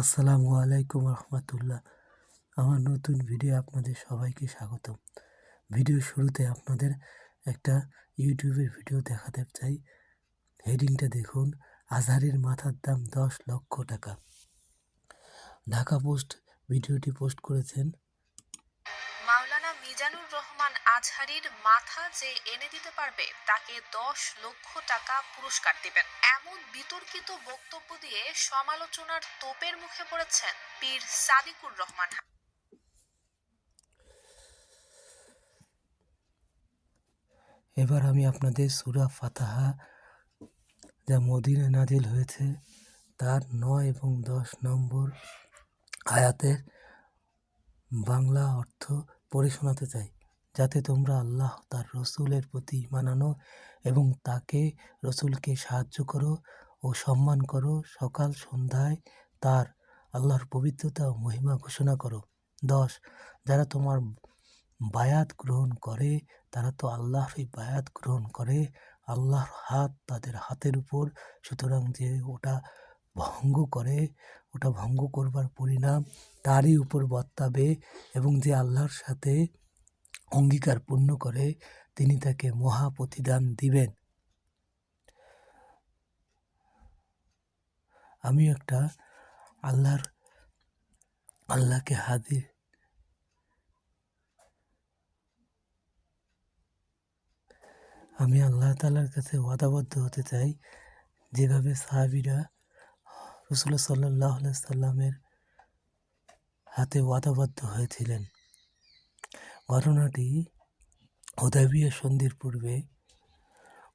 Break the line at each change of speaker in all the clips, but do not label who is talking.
আসসালামু আলাইকুম রহমতুল্লাহ। আমার নতুন ভিডিও আপনাদের সবাইকে স্বাগতম। ভিডিও শুরুতে আপনাদের একটা ইউটিউবের ভিডিও দেখাতে চাই। হেডিংটা দেখুন, আজহারের মাথার দাম দশ লক্ষ টাকা। ঢাকা পোস্ট ভিডিওটি পোস্ট করেছেন
মাওলানা মিজানুর আজহারির মাথা যে এনে দিতে পারবে, তাকে দশ লক্ষ টাকা পুরস্কার দিবেন। এমন বিতর্কিত বক্তব্য দিয়ে সমালোচনার তোপের মুখে পড়েছেন পীর সাদিকুর রহমান।
এবার আমি আপনাদের সুরা ফাতাহা যা মদিনা নাজিল হয়েছে, তার নয় এবং দশ নম্বর আয়াতের বাংলা অর্থ পড়ে শোনাতে চাই। যাতে তোমরা আল্লাহ তার রসুলের প্রতি মানানো এবং তাকে রসুলকে সাহায্য করো ও সম্মান করো। সকাল, সন্ধ্যায় তার আল্লাহর পবিত্রতা ও মহিমা ঘোষণা করো। দশ, যারা তোমার বায়াত গ্রহণ করে, তারা তো আল্লাহরই বায়াত গ্রহণ করে। আল্লাহর হাত তাদের হাতের উপর, সুতরাং যে ওটা ভঙ্গ করে, ওটা ভঙ্গ করবার পরিণাম তারই উপর বর্তাবে এবং যে আল্লাহর সাথে অঙ্গীকার পূর্ণ করে তিনি তাকে মহা প্রতিদান দিবেন। আমি একটা আল্লাহর, আল্লাহকে হাজির। আমি আল্লাহ তালার কাছে ওয়াদাবদ্ধ হতে চাই। যেভাবে সাহাবিরা রসুল্লাহ সাল্লাহ সাল্লামের হাতে ওয়াদাবদ্ধ হয়েছিলেন। ঘটনাটি হোদাবিয়া সন্ধির পূর্বে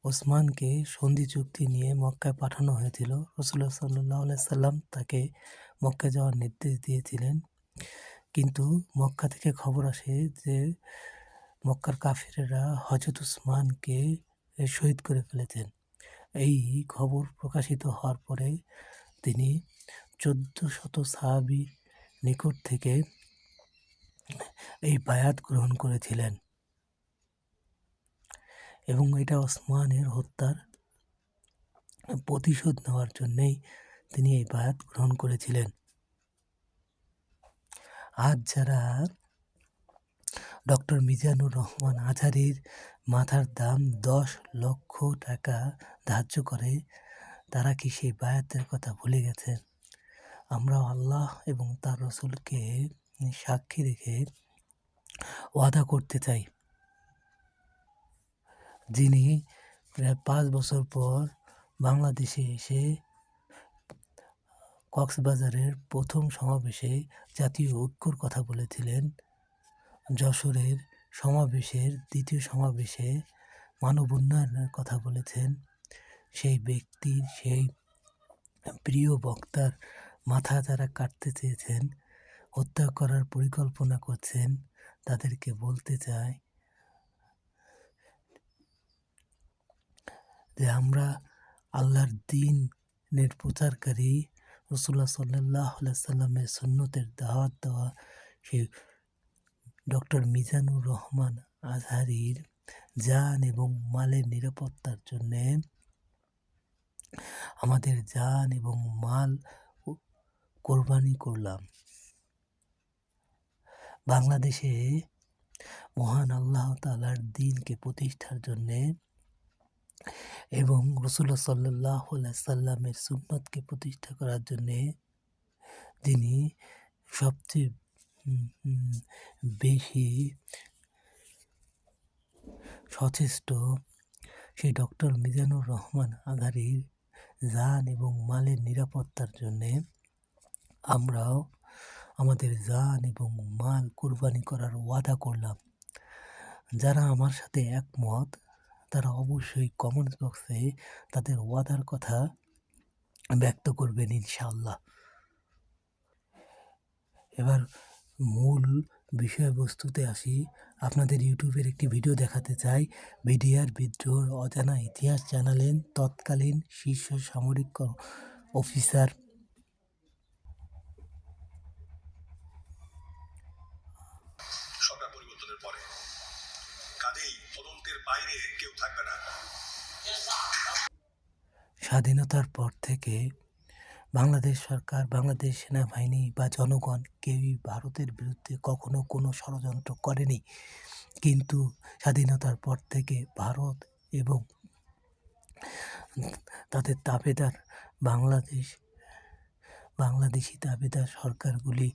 ওসমানকে সন্ধি চুক্তি নিয়ে মক্কায় পাঠানো হয়েছিল। রসুল্লাহ সাল্লাহ সাল্লাম তাকে মক্কা যাওয়ার নির্দেশ দিয়েছিলেন। কিন্তু মক্কা থেকে খবর আসে যে মক্কার কাফিরেরা হজরত উসমানকে শহীদ করে ফেলেছেন। এই খবর প্রকাশিত হওয়ার পরে তিনি চোদ্দ শত সাহাবি নিকট থেকে এই বায়াত গ্রহণ করেছিলেন। এবং এটা ওসমানের হত্যার প্রতিশোধ নেওয়ার জন্যেই তিনি এই বায়াত গ্রহণ করেছিলেন। আজ যারা ডক্টর মিজানুর রহমান আজহারির মাথার দাম দশ লক্ষ টাকা ধার্য করে, তারা কি সেই বায়াতের কথা ভুলে গেছেন? আমরা আল্লাহ এবং তার রসুলকে সাক্ষী রেখে ওয়াদা করতে চাই। যিনি প্রায় পাঁচ বছর পর বাংলাদেশে এসে কক্সবাজারের প্রথম সমাবেশে জাতীয় ঐক্যর কথা বলেছিলেন। যশোরের সমাবেশের দ্বিতীয় সমাবেশে মানব উন্নয়নের কথা বলেছেন। সেই ব্যক্তির সেই প্রিয় বক্তার মাথা যারা কাটতে চেয়েছেন। হত্যা করার পরিকল্পনা করছেন, তাদেরকে বলতে চাই যে আমরা আল্লাহর দিনের প্রচারকারী রসুল্লাহ সাল্লাহ সাল্লামের সুন্নতের দাওয়াত দেওয়া সেই ডক্টর মিজানুর রহমান আজহারির জান এবং মালের নিরাপত্তার জন্যে আমাদের জান এবং মাল কোরবানি করলাম। বাংলাদেশে মহান আল্লাহ তালার দিনকে প্রতিষ্ঠার জন্যে এবং রসুল্লাহ সাল্লাহ সাল্লামের সুন্নতকে প্রতিষ্ঠা করার জন্যে তিনি সবচেয়ে বেশি সচেষ্ট সেই ডক্টর মিজানুর রহমান আঘারির জান এবং মালের নিরাপত্তার জন্যে আমরাও আমাদের জান এবং মাল কোরবানি করার ওয়াদা করলাম। যারা আমার সাথে একমত, তারা অবশ্যই কমেন্টস বক্সে তাদের ওয়াদার কথা ব্যক্ত করবেন ইনশাআল্লাহ। এবার মূল বিষয়বস্তুতে আসি। আপনাদের ইউটিউবের একটি ভিডিও দেখাতে চাই। বিডিআর বিদ্রোহর অজানা ইতিহাস জানালেন তৎকালীন শীর্ষ সামরিক অফিসার স্বাধীনতার পর থেকে বাংলাদেশ সরকার, বাংলাদেশ সেনাবাহিনী বা জনগণ কেউই ভারতের বিরুদ্ধে কখনো কোনো ষড়যন্ত্র করেনি। কিন্তু স্বাধীনতার পর থেকে ভারত এবং তাদের দাবেদার বাংলাদেশ, বাংলাদেশি দাবেদার সরকারগুলি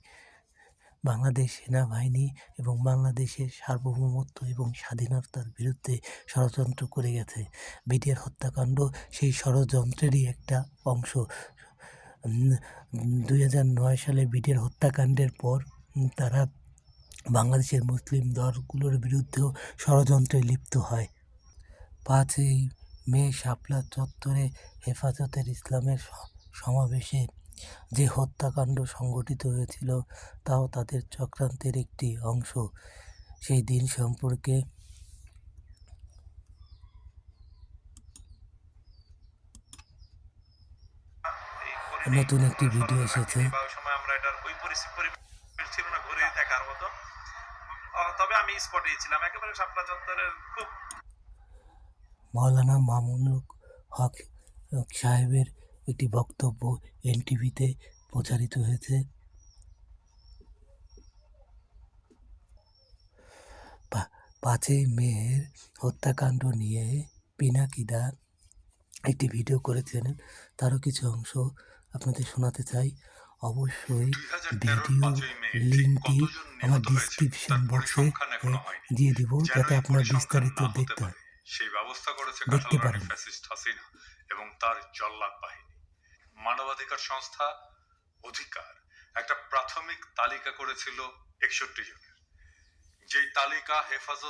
বাংলাদেশ সেনাবাহিনী এবং বাংলাদেশের সার্বভৌমত্ব এবং স্বাধীনতার বিরুদ্ধে ষড়যন্ত্র করে গেছে। বিডিআর হত্যাকাণ্ড সেই ষড়যন্ত্রেরই একটা অংশ। দুই হাজার নয় সালে বিডিআর হত্যাকাণ্ডের পর তারা বাংলাদেশের মুসলিম দলগুলোর বিরুদ্ধেও ষড়যন্ত্রে লিপ্ত হয়। পাঁচই মে শাপলা চত্বরে হেফাজতের ইসলামের সমাবেশে যে হত্যাকাণ্ড সংঘটিত হয়েছিল তাও তাদের চক্রান্তের একটি অংশ। সেই দিন সম্পর্কে নতুন একটি ভিডিও এসেছে।
বা ওই সময় আমরা এটার ওই পরিস্থিতি পরিবেশ ছিল না ঘুরে দেখার মতো আহ, তবে আমি স্পটেই ছিলাম একেবারে শাপলা চত্বরের খুব
মাওলানা মামুনুল হক সাহেবের একটি বক্তব্য এনটিভিতে প্রচারিত হয়েছে। পাঁচই মেয়ের হত্যাকাণ্ড নিয়ে পিনাকিদা একটি ভিডিও করেছেন। তারও কিছু অংশ আপনাদের শোনাতে চাই। অবশ্যই ভিডিও লিঙ্কটি আমার ডিসক্রিপশন বক্সে দিয়ে দিব যাতে আপনারা বিস্তারিত দেখতে হয়
সেই ব্যবস্থা করেছে
দেখতে পারেন।
ফ্যাসিস্ট হাসিনা এবং তার জল্লাদ বাহিনী। মানবাধিকার সংস্থা অধিকার একটা প্রাথমিক তালিকা করেছিল একষট্টি জনের। যেই তালিকা হেফাজত